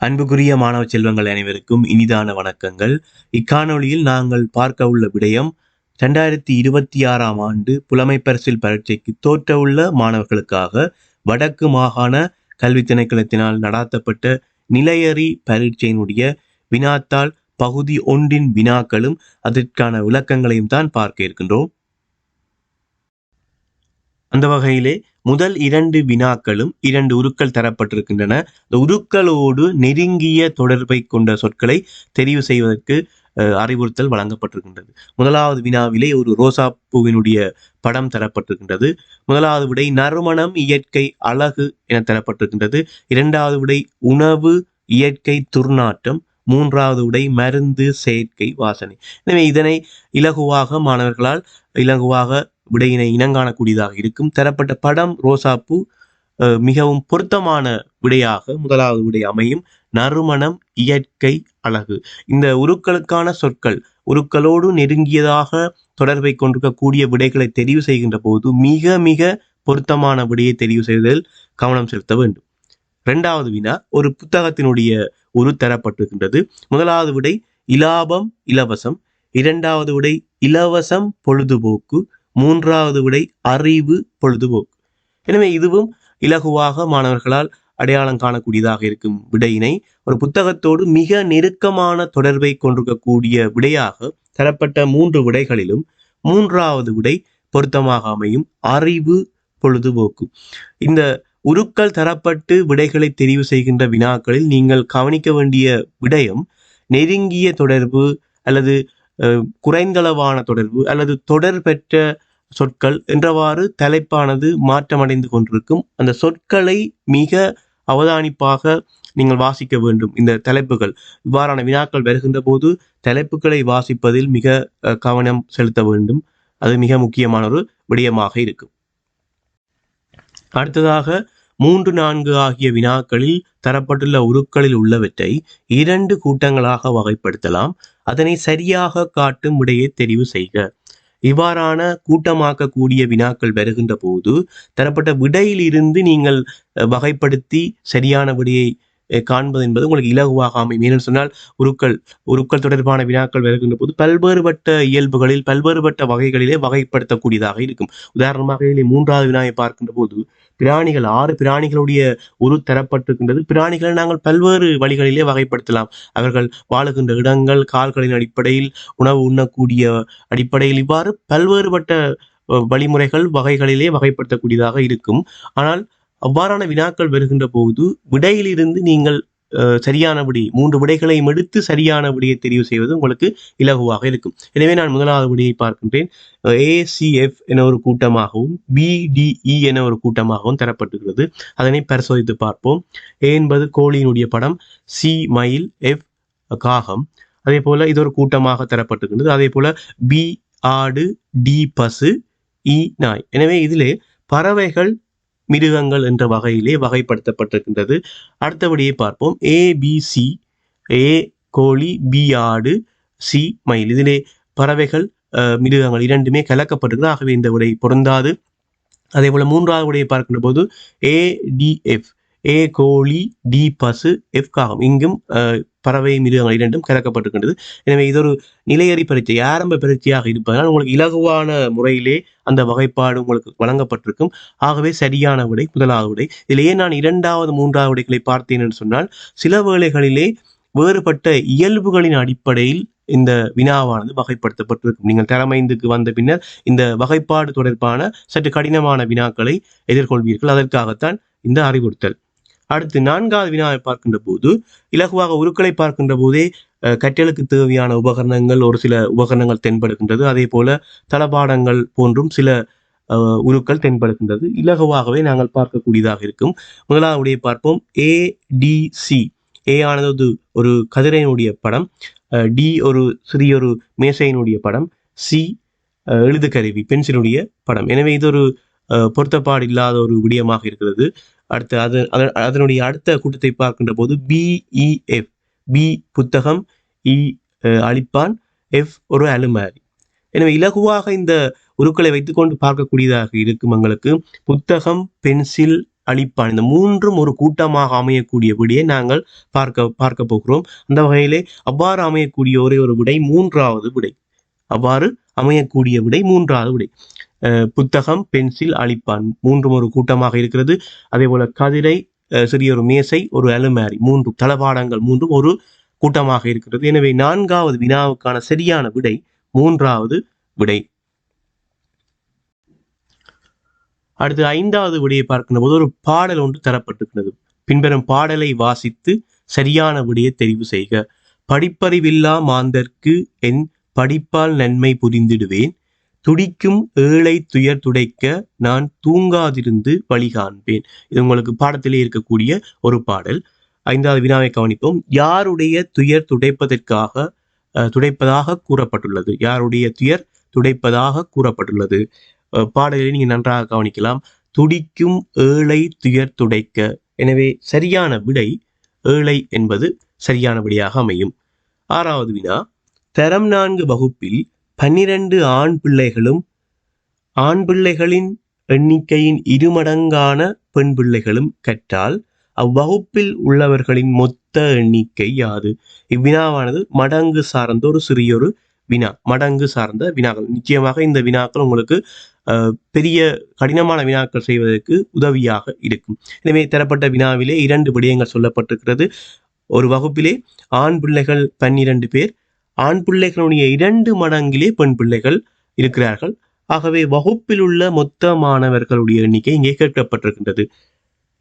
அன்புக்குரிய மாணவ செல்வங்கள் அனைவருக்கும் இனிதான வணக்கங்கள். இக்காணொலியில் நாங்கள் பார்க்க உள்ள விடயம் ரெண்டாயிரத்தி இருபத்தி ஆறாம் ஆண்டு புலமை பரிசில் பரீட்சைக்கு தோற்றவுள்ள மாணவர்களுக்காக வடக்கு மாகாண கல்வி திணைக்களத்தினால் நடாத்தப்பட்ட நிலையறி பரீட்சையினுடைய வினாத்தாள் பகுதி ஒன்றின் வினாக்களும் அதற்கான விளக்கங்களையும் தான் பார்க்க இருக்கின்றோம். அந்த வகையிலே முதல் இரண்டு வினாக்களும் இரண்டு உருக்கள் தரப்பட்டிருக்கின்றன. இந்த உருக்களோடு நெருங்கிய தொடர்பை கொண்ட சொற்களை தெரிவு செய்வதற்கு அறிவுறுத்தல் வழங்கப்பட்டிருக்கின்றது. முதலாவது வினாவிலே ஒரு ரோசா பூவினுடைய படம் தரப்பட்டிருக்கின்றது. முதலாவது விடை நறுமணம் இயற்கை அழகு என தரப்பட்டிருக்கின்றது. இரண்டாவது விடை உணவு இயற்கை துர்நாற்றம். மூன்றாவது உடை மருந்து செயற்கை வாசனை. எனவே இதனை இலகுவாக மாணவர்களால் இலகுவாக விடையினை இனங்காணக்கூடியதாக இருக்கும். தரப்பட்ட படம் ரோசாப்பூ அஹ், மிகவும் பொருத்தமான விடையாக முதலாவது விடை அமையும். நறுமணம் இயற்கை அழகு. இந்த உருக்களுக்கான சொற்கள் உருக்களோடு நெருங்கியதாக தொடர்பை கொண்டிருக்கக்கூடிய விடைகளை தெரிவு செய்கின்ற போது மிக மிக பொருத்தமான விடையை தெரிவு செய்வதில் கவனம் செலுத்த வேண்டும். இரண்டாவது வினா ஒரு புத்தகத்தினுடைய உரு தரப்பட்டிருக்கின்றது. முதலாவது விடை இலாபம் இலவசம். இரண்டாவது விடை இலவசம் பொழுதுபோக்கு. மூன்றாவது விடை அறிவு பொழுதுபோக்கு. எனவே இதுவும் இலகுவாக மாணவர்களால் அடையாளம் காணக்கூடியதாக இருக்கும் விடையினை ஒரு புத்தகத்தோடு மிக நெருக்கமான தொடர்பை கொண்டிருக்கக்கூடிய விடையாக தரப்பட்ட மூன்று விடைகளிலும் மூன்றாவது விடை பொருத்தமாக அமையும் அறிவு பொழுதுபோக்கு. இந்த உருக்கள் தரப்பட்டு விடைகளை தெரிவு செய்கின்ற வினாக்களில் நீங்கள் கவனிக்க வேண்டிய விடயம் நெருங்கிய தொடர்பு அல்லது குறைந்தளவான தொடர்பு அல்லது தொடர் பெற்ற சொற்கள் என்றவாறு தலைப்பானது மாற்றமடைந்து கொண்டிருக்கும். அந்த சொற்களை மிக அவதானிப்பாக நீங்கள் வாசிக்க வேண்டும் இந்த தலைப்புகள். இவ்வாறான வினாக்கள் வருகின்ற போது தலைப்புகளை வாசிப்பதில் மிக அஹ், கவனம் செலுத்த வேண்டும். அது மிக முக்கியமான ஒரு விடயமாக இருக்கும். அடுத்ததாக மூன்று நான்கு ஆகிய வினாக்களில் தரப்பட்டுள்ள உருக்களில் உள்ளவற்றை இரண்டு கூட்டங்களாக வகைப்படுத்தலாம். அதனை சரியாக காட்டும் விடையை தெரிவு செய்க. இவ்வாறான கூட்டமாக்கக்கூடிய வினாக்கள் வருகின்ற போது தரப்பட்ட விடையிலிருந்து நீங்கள் அஹ், வகைப்படுத்தி சரியான விடையை அஹ், காண்பது என்பது உங்களுக்கு இலகுவாக அமையும். ஏனென்று சொன்னால் உருக்கள் உருக்கள் தொடர்பான வினாக்கள் வருகின்ற போது பல்வேறுபட்ட இயல்புகளில் பல்வேறுபட்ட வகைகளிலே வகைப்படுத்தக்கூடியதாக இருக்கும். உதாரணமாக இதிலே மூன்றாவது வினாவை பார்க்கின்ற போது பிராணிகள் ஆறு பிராணிகளுடைய உரு தரப்பட்டிருக்கின்றது. பிராணிகளை நாங்கள் பல்வேறு வழிகளிலே வகைப்படுத்தலாம். அவர்கள் வாழுகின்ற இடங்கள் கால்களின் அடிப்படையில் உணவு உண்ணக்கூடிய அடிப்படையில் இவ்வாறு பல்வேறுபட்ட வழிமுறைகள் வகைகளிலே வகைப்படுத்தக்கூடியதாக இருக்கும். ஆனால் அவ்வாறான வினாக்கள் வருகின்ற போது விடையிலிருந்து நீங்கள் சரியான விடை மூன்று விடைகளையும் எடுத்து சரியான விடையை தெரிவு செய்வது உங்களுக்கு இலகுவாக இருக்கும். எனவே நான் முதலாவது விடையை பார்க்கின்றேன். ஏசிஎஃப் என ஒரு கூட்டமாகவும் பிடிஇ e என ஒரு கூட்டமாகவும் தரப்பட்டுள்ளது அதனை பரிசோதித்து பார்ப்போம். ஏ என்பது கோழியினுடைய படம் சி மயில் எஃப் காகம். அதே போல இது ஒரு கூட்டமாக தரப்பட்டுகின்றது அதே போல பி ஆடு டி பசு இ நாய். எனவே இதிலே பறவைகள் மிருகங்கள் என்ற வகையிலே வகைப்படுத்தப்பட்டிருக்கின்றது. அடுத்தபடியே பார்ப்போம். ஏபிசி சி ஏ கோழி பி ஆடு சி மயில். இதிலே பறவைகள் மிருகங்கள் இரண்டுமே கலக்கப்பட்டிருக்கிறது ஆகவே இந்த விடை பொருந்தாது. அதே போல மூன்றாவது விடையை பார்க்கின்ற போது ஏடிஎஃப் ஏ கோழி டி பசு எஃப் காகம். இங்கும் பறவை மிருகங்கள் இரண்டும் கலக்கப்பட்டிருக்கின்றது. எனவே இது ஒரு நிலையறி பரீட்சை ஆரம்ப பரீட்சையாக இருப்பதால் உங்களுக்கு இலகுவான முறையிலே அந்த வகைப்பாடு உங்களுக்கு வழங்கப்பட்டிருக்கும். ஆகவே சரியான விடை முதலாவது விடை. இதில் ஏன் நான் இரண்டாவது மூன்றாவது விடைகளை பார்த்தேன் என்று சொன்னால் சில வேளைகளிலே வேறுபட்ட இயல்புகளின் அடிப்படையில் இந்த வினாவானது வகைப்படுத்தப்பட்டிருக்கும். நீங்கள் தலைமைந்துக்கு வந்த பின்னர் இந்த வகைப்பாடு தொடர்பான சற்று கடினமான வினாக்களை எதிர்கொள்வீர்கள். அதற்காகத்தான் இந்த அறிவுறுத்தல். அடுத்து நான்காவது வினாவை பார்க்கின்ற போது இலகுவாக உருக்களை பார்க்கின்ற போதே அஹ், கற்றலுக்கு தேவையான உபகரணங்கள் ஒரு சில உபகரணங்கள் தென்படுகின்றது. அதே போல தளபாடங்கள் போன்றும் சில உருக்கள் தென்படுகின்றது. இலகுவாகவே நாங்கள் பார்க்கக்கூடியதாக இருக்கும். முதலாவது பார்ப்போம். ஏ டி சி ஏ ஆனது ஒரு- ஒரு கதிரையினுடைய படம். டி ஒரு சிறிய ஒரு மேசையினுடைய படம். சி எழுது கருவி பென்சிலுடைய படம். எனவே இது ஒரு அஹ், பொருத்தப்பாடு இல்லாத ஒரு விடயமாக இருக்கிறது. அடுத்து அது அதனுடைய அடுத்த கூட்டத்தை பார்க்கின்ற போது பிஇஎஃப் பி e, புத்தகம் e, இ அளிப்பான் அழிப்பான் எஃப் ஒரு அலுமாரி. எனவே இலகுவாக இந்த உருக்களை வைத்துக்கொண்டு பார்க்கக்கூடியதாக இருக்கும் எங்களுக்கு புத்தகம் பென்சில் அழிப்பான் இந்த மூன்றும் ஒரு கூட்டமாக அமையக்கூடிய விடையை நாங்கள் பார்க்க பார்க்க போகிறோம். அந்த வகையிலே அவ்வாறு அமையக்கூடிய ஒரே ஒரு விடை மூன்றாவது விடை. அவ்வாறு அமையக்கூடிய விடை மூன்றாவது விடை. புத்தகம் பென்சில் அழிப்பான் மூன்றும் ஒரு கூட்டமாக இருக்கிறது. அதே போல கதிரை சிறிய ஒரு மேசை ஒரு அலுமாரி மூன்று தளபாடங்கள் மூன்றும் ஒரு கூட்டமாக இருக்கிறது. எனவே நான்காவது வினாவுக்கான சரியான விடை மூன்றாவது விடை. அடுத்து ஐந்தாவது விடையை பார்க்கின்ற போது ஒரு பாடல் ஒன்று தரப்பட்டிருக்கிறது. பின்வரும் பாடலை வாசித்து சரியான விடையை தெரிவு செய்க. படிப்பறிவில்லா மாந்தர்க்கு என் படிப்பால் நன்மை புரிந்திடுவேன். துடிக்கும் ஏழை துயர் துடைக்க நான் தூங்காதிருந்து வழி காண்பேன். இது உங்களுக்கு பாடத்திலே இருக்கக்கூடிய ஒரு பாடல். ஐந்தாவது வினாவை கவனிப்போம். யாருடைய துயர் துடைப்பதற்காக அஹ், துடைப்பதாக கூறப்பட்டுள்ளது? யாருடைய துயர் துடைப்பதாக கூறப்பட்டுள்ளது? பாடலை நீங்க நன்றாக கவனிக்கலாம். துடிக்கும் ஏழை துயர் துடைக்க. எனவே சரியான விடை ஏழை என்பது சரியான விடையாக அமையும். ஆறாவது வினா. தரம் நான்கு வகுப்பில் பன்னிரண்டு ஆண் பிள்ளைகளும் ஆண் பிள்ளைகளின் எண்ணிக்கையின் இருமடங்கான பெண் பிள்ளைகளும் கற்றால் அவ்வகுப்பில் உள்ளவர்களின் மொத்த எண்ணிக்கை யாது? இவ்வினாவானது மடங்கு சார்ந்த ஒரு சிறியொரு வினா மடங்கு சார்ந்த வினாக்கள். நிச்சயமாக இந்த வினாக்கள் உங்களுக்கு பெரிய கடினமான வினாக்கள் செய்வதற்கு உதவியாக இருக்கும். எனவே தரப்பட்ட வினாவிலே இரண்டு விடயங்கள் சொல்லப்பட்டிருக்கிறது. ஒரு வகுப்பிலே ஆண் பிள்ளைகள் பன்னிரண்டு பேர் ஆண் பிள்ளைகளுடைய இரண்டு மடங்கிலே பெண் பிள்ளைகள் இருக்கிறார்கள். ஆகவே வகுப்பில் உள்ள மொத்த மாணவர்களுடைய எண்ணிக்கை இங்கே கேட்கப்பட்டிருக்கின்றது.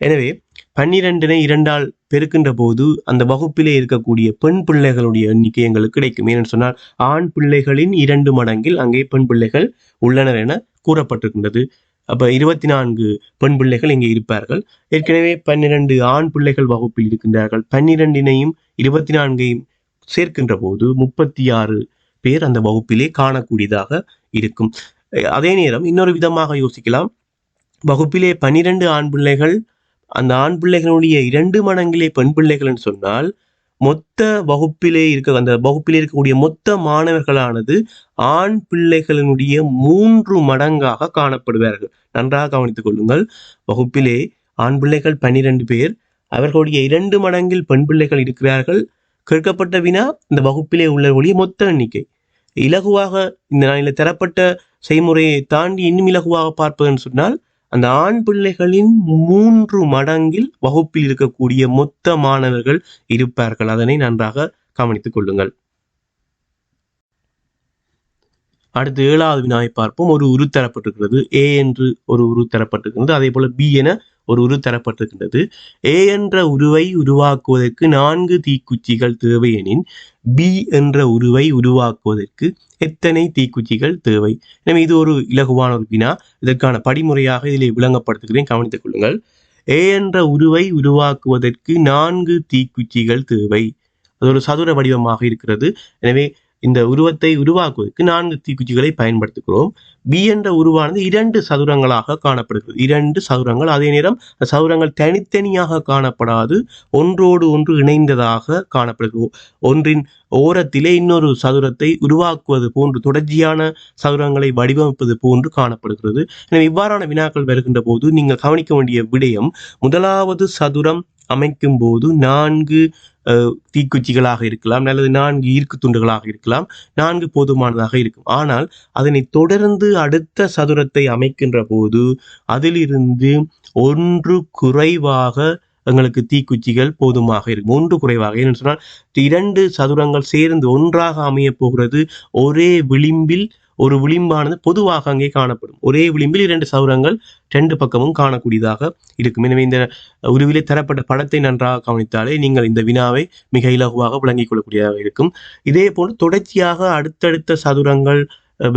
எனவே பன்னிரெண்டினை இரண்டால் பெருக்கின்ற போது அந்த வகுப்பிலே இருக்கக்கூடிய பெண் பிள்ளைகளுடைய எண்ணிக்கை எங்களுக்கு கிடைக்கும். ஏனென்று சொன்னால் ஆண் பிள்ளைகளின் இரண்டு மடங்கில் அங்கே பெண் பிள்ளைகள் உள்ளனர் என கூறப்பட்டிருக்கின்றது. அப்போ இருபத்தி நான்கு பெண் பிள்ளைகள் இங்கே இருப்பார்கள். ஏற்கனவே பன்னிரண்டு ஆண் பிள்ளைகள் வகுப்பில் இருக்கின்றார்கள். பன்னிரெண்டினையும் இருபத்தி நான்கையும் சேர்க்கின்ற போது முப்பத்தி ஆறு பேர் அந்த வகுப்பிலே காணக்கூடியதாக இருக்கும். அதே நேரம் இன்னொரு விதமாக யோசிக்கலாம். வகுப்பிலே பன்னிரண்டு ஆண் பிள்ளைகள் அந்த ஆண் பிள்ளைகளுடைய இரண்டு மடங்கிலே பெண் பிள்ளைகள்னு சொன்னால் மொத்த வகுப்பிலே இருக்க அந்த வகுப்பிலே இருக்கக்கூடிய மொத்த மாணவர்களானது ஆண் பிள்ளைகளினுடைய மூன்று மடங்காக காணப்படுவார்கள். நன்றாக கவனித்துக் கொள்ளுங்கள். வகுப்பிலே ஆண் பிள்ளைகள் பன்னிரண்டு பேர் அவர்களுடைய இரண்டு மடங்கில் பெண் பிள்ளைகள் இருக்கிறார்கள். கேட்கப்பட்ட வினா இந்த வகுப்பிலே உள்ள ஒளிய மொத்த எண்ணிக்கை. இலகுவாக இந்த நாளில் தரப்பட்ட செய்முறையை தாண்டி இன்னும் இலகுவாக பார்ப்பதுன்னு சொன்னால் அந்த ஆண் பிள்ளைகளின் மூன்று மடங்கில் வகுப்பில் இருக்கக்கூடிய மொத்த மாணவர்கள் இருப்பார்கள். அதனை நன்றாக கவனித்துக் கொள்ளுங்கள். அடுத்து ஏழாவது வினாவை பார்ப்போம். ஒரு உரு தரப்பட்டிருக்கிறது. ஏ என்று ஒரு உரு தரப்பட்டிருக்கிறது. அதே போல பி என ஒரு உரு தரப்பட்டிருக்கின்றது. ஏ என்ற உருவை உருவாக்குவதற்கு நான்கு தீக்குச்சிகள் தேவை எனின் பி என்ற உருவை உருவாக்குவதற்கு எத்தனை தீக்குச்சிகள் தேவை? எனவே இது ஒரு இலகுவான ஒரு வினா. இதற்கான படிமுறையாக இதில் விளங்கப்படுத்துகிறேன் கவனித்துக் கொள்ளுங்கள். ஏ என்ற உருவை உருவாக்குவதற்கு நான்கு தீக்குச்சிகள் தேவை. அது ஒரு சதுர வடிவமாக இருக்கிறது. எனவே இந்த உருவத்தை உருவாக்குவதற்கு நான்கு தீக்குச்சிகளை பயன்படுத்துகிறோம். பி என்ற உருவானது இரண்டு சதுரங்களாக காணப்படுகிறது. இரண்டு சதுரங்கள். அதே நேரம் சதுரங்கள் தனித்தனியாக காணப்படாது. ஒன்றோடு ஒன்று இணைந்ததாக காணப்படுகிறது. ஒன்றின் ஓரத்திலே இன்னொரு சதுரத்தை உருவாக்குவது போன்று தொடர்ச்சியான சதுரங்களை வடிவமைப்பது போன்று காணப்படுகிறது. எனவே இவ்வாறான வினாக்கள் வருகின்ற போது நீங்கள் கவனிக்க வேண்டிய விடயம் முதலாவது சதுரம் அமைக்கும் போது நான்கு தீக்குச்சிகளாக இருக்கலாம் அல்லது நான்கு ஈர்க்கு துண்டுகளாக இருக்கலாம். நான்கு போதுமானதாக இருக்கும். ஆனால் அதனை தொடர்ந்து அடுத்த சதுரத்தை அமைக்கின்ற போது அதிலிருந்து ஒன்று குறைவாக எங்களுக்கு தீக்குச்சிகள் போதுமாக இருக்கும். ஒன்று குறைவாக. ஏன்னு சொன்னால் இரண்டு சதுரங்கள் சேர்ந்து ஒன்றாக அமையப் போகிறது. ஒரே விளிம்பில் ஒரு விளிம்பானது பொதுவாக அங்கே காணப்படும். ஒரே விளிம்பில் இரண்டு சவுரங்கள் ரெண்டு பக்கமும் காணக்கூடியதாக இருக்கும். எனவே இந்த உருவிலே தரப்பட்ட படத்தை நன்றாக கவனித்தாலே நீங்கள் இந்த வினாவை மிக இலகுவாக விளங்கிக் கொள்ளக்கூடியதாக இருக்கும். இதே போல் தொடர்ச்சியாக அடுத்தடுத்த சதுரங்கள்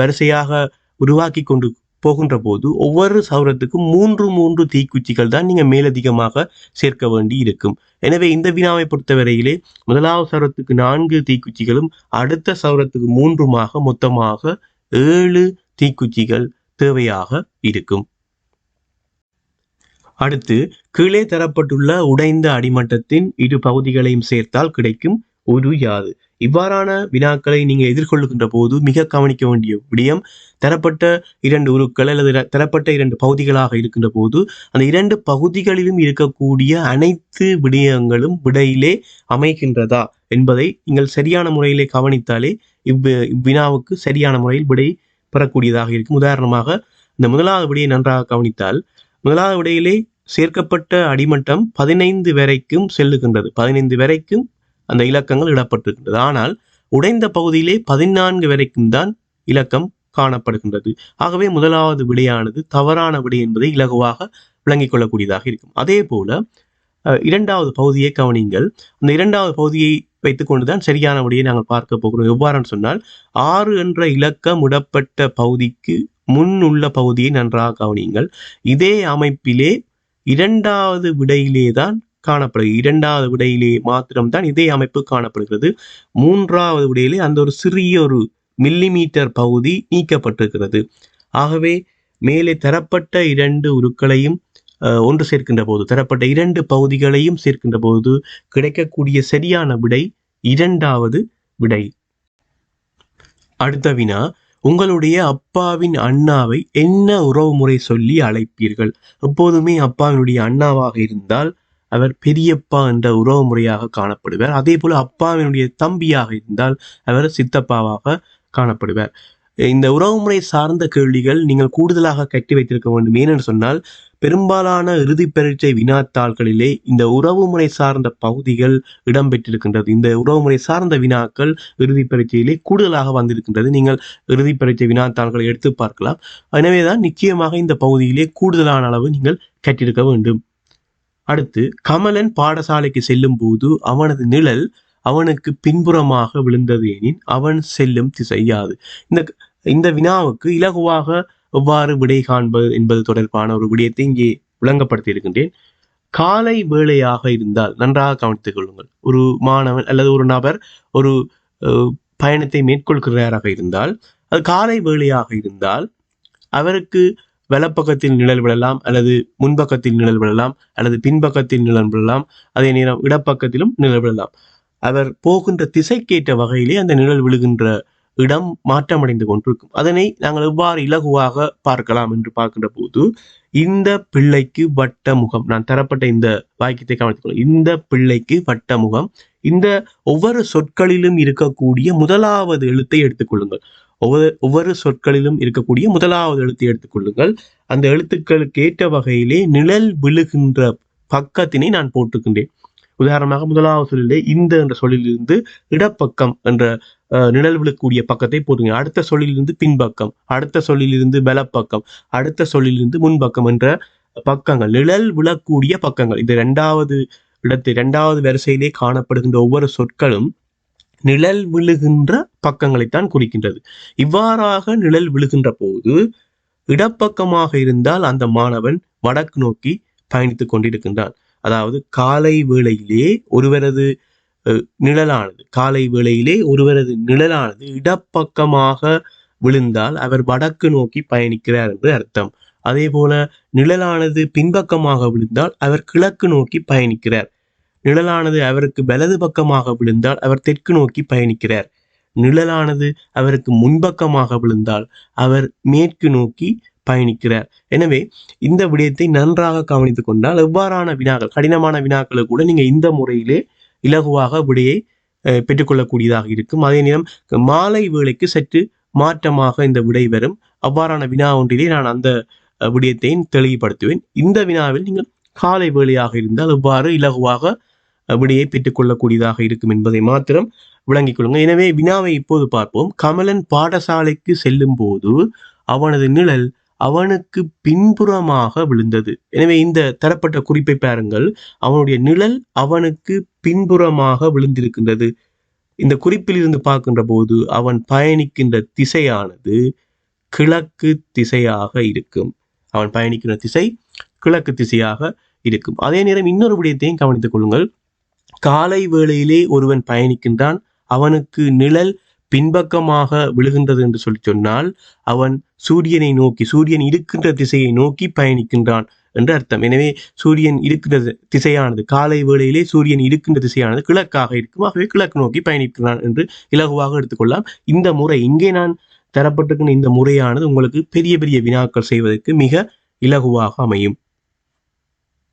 வரிசையாக உருவாக்கி கொண்டு போகின்ற போது ஒவ்வொரு சவுரத்துக்கும் மூன்று மூன்று தீக்குச்சிகள் தான் நீங்கள் மேலதிகமாக சேர்க்க வேண்டி இருக்கும். எனவே இந்த வினாவை பொறுத்தவரையிலே முதலாவது சதுரத்துக்கு நான்கு தீக்குச்சிகளும் அடுத்த சதுரத்துக்கு மூன்றுமாக மொத்தமாக ஏழு தீக்குச்சிகள் தேவையாக இருக்கும். அடுத்து கீழே தரப்பட்டுள்ள உடைந்த அடிமட்டத்தின் இரு பகுதிகளையும் சேர்த்தால் கிடைக்கும் ஒரு யாது. இவ்வாறான வினாக்களை நீங்க எதிர்கொள்ளுகின்ற போது மிக கவனிக்க வேண்டிய விடயம் தரப்பட்ட இரண்டு உருக்கள் அல்லது தரப்பட்ட இரண்டு பகுதிகளாக இருக்கின்ற போது அந்த இரண்டு பகுதிகளிலும் இருக்கக்கூடிய அனைத்து விடயங்களும் விடையிலே அமைகின்றதா? என்பதை நீங்கள் சரியான முறையிலே கவனித்தாலே இவ் இவ்வினாவுக்கு சரியான முறையில் விடை பெறக்கூடியதாக இருக்கும். உதாரணமாக இந்த முதலாவது விடையை நன்றாக கவனித்தால் முதலாவது விடையிலே சேர்க்கப்பட்ட அடிமட்டம் பதினைந்து வரைக்கும் செல்லுகின்றது. பதினைந்து வரைக்கும் அந்த இலக்கங்கள் இடப்பட்டிருக்கின்றது. ஆனால் உடைந்த பகுதியிலே பதினான்கு வரைக்கும் தான் இலக்கம் காணப்படுகின்றது. ஆகவே முதலாவது விடையானது தவறான விடை என்பதை இலகுவாக விளங்கிக் கொள்ளக்கூடியதாக இருக்கும். அதே போல அஹ், இரண்டாவது பகுதியை கவனிங்கள் அந்த இரண்டாவது பகுதியை வைத்துக்கொண்டுதான் சரியான விடையை நாங்கள் பார்க்க போகிறோம். எவ்வாறுன்னு சொன்னால் ஆறு என்ற இலக்கம் இடப்பட்ட பகுதிக்கு முன் உள்ள பகுதியை நன்றாக கவனியுங்கள். இதே அமைப்பிலே இரண்டாவது விடையிலே தான் காணப்படுகிறது. இரண்டாவது விடையிலே மாத்திரம்தான் இதே அமைப்பு காணப்படுகிறது. மூன்றாவது விடையிலே அந்த ஒரு சிறிய ஒரு மில்லிமீட்டர் பகுதி நீக்கப்பட்டிருக்கிறது. ஆகவே மேலே தரப்பட்ட இரண்டு உருக்களையும் ஒன்று சேர்க்கின்ற போது தரப்பட்ட இரண்டு பகுதிகளையும் சேர்க்கின்ற போது கிடைக்கக்கூடிய சரியான விடை இரண்டாவது விடை. அடுத்த வினா உங்களுடைய அப்பாவின் அண்ணாவை என்ன உறவுமுறை சொல்லி அழைப்பீர்கள்? எப்போதுமே அப்பாவினுடைய அண்ணாவாக இருந்தால் அவர் பெரியப்பா என்ற உறவு முறையாக காணப்படுவார். அதே போல அப்பாவினுடைய தம்பியாக இருந்தால் அவர் சித்தப்பாவாக காணப்படுவார். இந்த உறவுமுறை சார்ந்த கேள்விகள் நீங்கள் கூடுதலாக கட்டி வைத்திருக்க வேண்டும். ஏனென்று சொன்னால் பெரும்பாலான இறுதி பரீட்சை வினாத்தாள்களிலே இந்த உறவுமுறை சார்ந்த பகுதிகள் இடம்பெற்றிருக்கின்றது. இந்த உறவுமுறை சார்ந்த வினாக்கள் இறுதி பரீட்சையிலே கூடுதலாக வந்திருக்கின்றது. நீங்கள் இறுதி பரீட்சை வினாத்தாள்களை எடுத்து பார்க்கலாம். எனவேதான் நிச்சயமாக இந்த பகுதியிலே கூடுதலான அளவு நீங்கள் கட்டியிருக்க வேண்டும். அடுத்து கமலன் பாடசாலைக்கு செல்லும் போது அவனது நிழல் அவனுக்கு பின்புறமாக விழுந்தது எனின் அவன் செல்லும் திசையாது இந்த இந்த வினாவுக்கு இலகுவாக எவ்வாறு விடை காண்பது என்பது தொடர்பான ஒரு விடயத்தை இங்கே விளங்கப்படுத்தி இருக்கின்றேன். காலை வேளையாக இருந்தால் நன்றாக கவனித்துக் கொள்ளுங்கள். ஒரு மாணவன் அல்லது ஒரு நபர் ஒரு அஹ், பயணத்தை மேற்கொள்கிறாராக இருந்தால் அது காலை வேளையாக இருந்தால் அவருக்கு வலப்பக்கத்தில் நிழல் விழலாம் அல்லது முன்பக்கத்தில் நிழல் விழலாம் அல்லது பின்பக்கத்தில் நிழல் விழலாம் அதே நேரம் இடப்பக்கத்திலும் நிழல் விழலாம் அவர் போகின்ற திசைக்கேற்ற வகையிலே அந்த நிழல் விழுகின்ற இடம் மாற்றமடைந்து கொண்டிருக்கும். அதனை நாங்கள் எவ்வாறு இலகுவாக பார்க்கலாம் என்று பார்க்கின்ற போது இந்த பிள்ளைக்கு வட்ட முகம் நான் தரப்பட்ட இந்த வாக்கியத்தை கவனித்துக் இந்த பிள்ளைக்கு வட்ட முகம் இந்த ஒவ்வொரு சொற்களிலும் இருக்கக்கூடிய முதலாவது எழுத்தை எடுத்துக்கொள்ளுங்கள் ஒவ்வொரு ஒவ்வொரு சொற்களிலும் இருக்கக்கூடிய முதலாவது எழுத்தை எடுத்துக்கொள்ளுங்கள் அந்த எழுத்துக்களுக்கு ஏற்ற வகையிலே நிழல் விழுகின்ற பக்கத்தினை நான் போட்டுக்கின்றேன் உதாரணமாக முதலாவது சொல்லிலே இந்த என்ற சொல்லிலிருந்து இடப்பக்கம் என்ற அஹ், நிழல் விழக்கூடிய பக்கத்தை போடுங்க. அடுத்த சொல்லிலிருந்து பின்பக்கம் அடுத்த சொல்லிலிருந்து பலப்பக்கம் அடுத்த சொல்லிலிருந்து முன்பக்கம் என்ற பக்கங்கள் நிழல் விழக்கூடிய பக்கங்கள். இந்த இரண்டாவது இடத்தை இரண்டாவது வரிசையிலே காணப்படுகின்ற ஒவ்வொரு சொற்களும் நிழல் விழுகின்ற பக்கங்களைத்தான் குறிக்கின்றது. இவ்வாறாக நிழல் விழுகின்ற போது இடப்பக்கமாக இருந்தால் அந்த மாணவன் வடக்கு நோக்கி பயணித்துக் கொண்டிருக்கின்றான். அதாவது காலை வேளையிலே ஒருவரது நிழலானது காலை வேளையிலே ஒருவரது நிழலானது இடப்பக்கமாக விழுந்தால் அவர் வடக்கு நோக்கி பயணிக்கிறார் என்று அர்த்தம். அதே போல நிழலானது பின்பக்கமாக விழுந்தால் அவர் கிழக்கு நோக்கி பயணிக்கிறார். நிழலானது அவருக்கு வலது பக்கமாக விழுந்தால் அவர் தெற்கு நோக்கி பயணிக்கிறார். நிழலானது அவருக்கு முன்பக்கமாக விழுந்தால் அவர் மேற்கு நோக்கி பயணிக்கிறார் எனவே இந்த விடயத்தை நன்றாக கவனித்து கொண்டால் எவ்வாறான வினாக்கள் கடினமான வினாக்களை கூட நீங்கள் இந்த முறையிலே இலகுவாக விடையை பெற்றுக்கொள்ளக்கூடியதாக இருக்கும். அதே நேரம் மாலை வேளைக்கு சற்று மாற்றமாக இந்த விடை வரும். அவ்வாறான வினா ஒன்றிலே நான் அந்த விடயத்தையும் தெளிவுபடுத்துவேன். இந்த வினாவில் நீங்கள் காலை வேளையாக இருந்தால் எவ்வாறு இலகுவாக விடையை பெற்றுக்கொள்ளக்கூடியதாக இருக்கும் என்பதை மாத்திரம் விளங்கிக் கொள்ளுங்கள் எனவே வினாவை இப்போது பார்ப்போம். கமலன் பாடசாலைக்கு செல்லும் போது அவனது நிழல் அவனுக்கு பின்புறமாக விழுந்தது. எனவே இந்த தரப்பட்ட குறிப்பை பாருங்கள். அவனுடைய நிழல் அவனுக்கு பின்புறமாக விழுந்திருக்கின்றது. இந்த குறிப்பில் இருந்து பார்க்கின்ற போது அவன் பயணிக்கின்ற திசையானது கிழக்கு திசையாக இருக்கும். அவன் பயணிக்கின்ற திசை கிழக்கு திசையாக இருக்கும். அதே நேரம் இன்னொரு விடயத்தையும் கவனித்துக் கொள்ளுங்கள். காலை வேளையிலே ஒருவன் பயணிக்கின்றான். அவனுக்கு நிழல் பின்பக்கமாக விழுகின்றது என்று சொல்லி சொன்னால் அவன் சூரியனை நோக்கி சூரியன் இருக்கின்ற திசையை நோக்கி பயணிக்கின்றான் என்று அர்த்தம். எனவே சூரியன் இருக்கின்ற திசையானது காலை வேளையிலே சூரியன் இருக்கின்ற திசையானது கிழக்காக இருக்கும். ஆகவே கிழக்கு நோக்கி பயணிக்கிறான் என்று இலகுவாக எடுத்துக்கொள்ளலாம். இந்த முறை இங்கே நான் தரப்பட்டிருக்கின்ற இந்த முறையானது உங்களுக்கு பெரிய பெரிய வினாக்கள் செய்வதற்கு மிக இலகுவாக அமையும்.